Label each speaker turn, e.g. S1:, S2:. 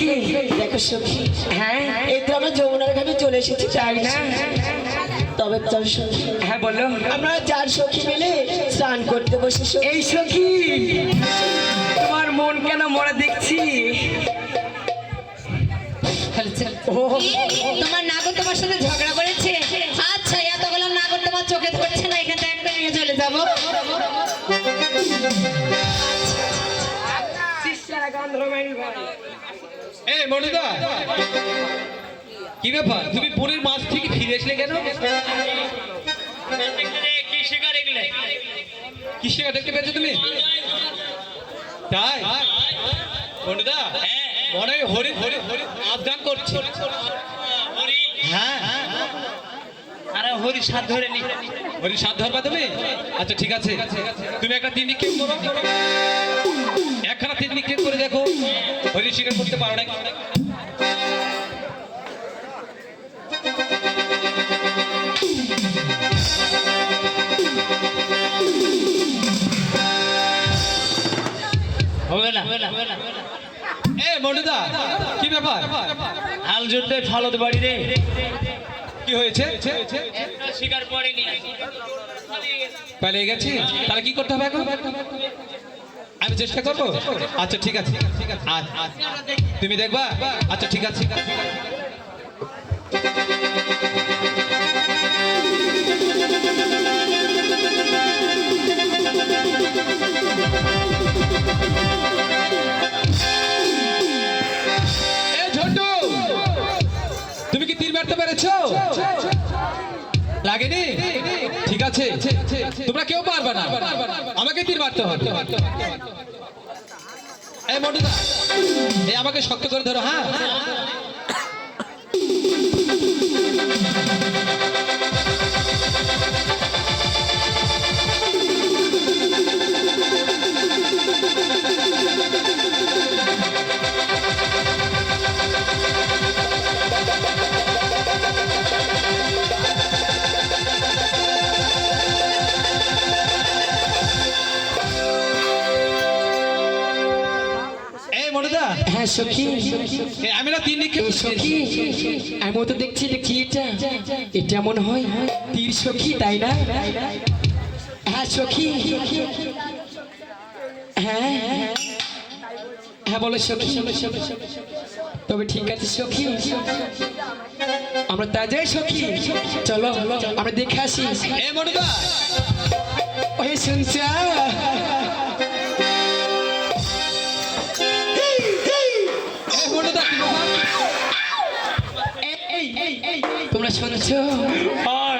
S1: সখী
S2: দেখো। সখী
S1: হ্যাঁ
S2: এই তো আমরা যমুনার ঘাটে চলে এসেছি
S1: তাই না
S2: তবে চল সখী।
S1: হ্যাঁ বলো।
S2: আমরা চার সখী মিলে স্নান করতে বসে
S1: এই সখী তোমার মন কেন মরা দেখছি? ও।
S3: তোমার নাগর তোমার সাথে ঝগড়া করেছে? আচ্ছা এত এতগুলো নাগর তোমার চোখে ধরছে না এখান থেকে একটা নিয়ে চলে যাব।
S1: শিষ্যারা গন্ধর্বাণী ভাই।
S4: এ মনুদা। কি ব্যাপার? তুমি পুরীর মাছ থেকে ফিরে আসলে কেন? কি শিকার দেখতে পেয়েছ তুমি? তাই? মনুদা মনে হয় হরি হরি হরি আবদান করছে। হ্যাঁ।
S5: আরে হরি সাত ধরে নি।
S4: হরি সাত ধরবা তুমি? আচ্ছা ঠিক আছে। তুমি একটা তিন নিক্ষেপ করো। একখানা তিন নিক্ষেপ করে দেখো। হরি শিকার করতে পারো না
S5: হবে না
S4: এ মনুদা কি ব্যাপার
S5: হাল যুদ্ধে ফলত বাড়ি রে
S4: কি হয়েছে
S5: শিকার পড়েনি
S4: পালিয়ে গেছি তাহলে কি করতে হবে এখন আমি চেষ্টা করব? আচ্ছা ঠিক আছে। আ- আ- তুমি দেখবা? আচ্ছা ঠিক আছে। ঠিক আছে? তোমরা কেউ পারবে না। আমাকে তীর মারতে হবে। এই মন্টুদা, এই আমাকে শক্ত করে ধরো হ্যাঁ?
S2: হ্যাঁ সখী।
S4: এই আমি না তিন নিক্ষেপ
S2: সখী। আমি তো দেখছি কি এটা? এটা মনে হয় তীর সখী তাই না? হ্যাঁ সখী। হ্যাঁ হ্যাঁ বলো সখী। তবে ঠিক আছে সখী। আমরা তা যাই সখী। চলো আমরা দেখে আসি।
S4: এই মন্টুদা
S2: ওই শুনছা? শুনছো? আর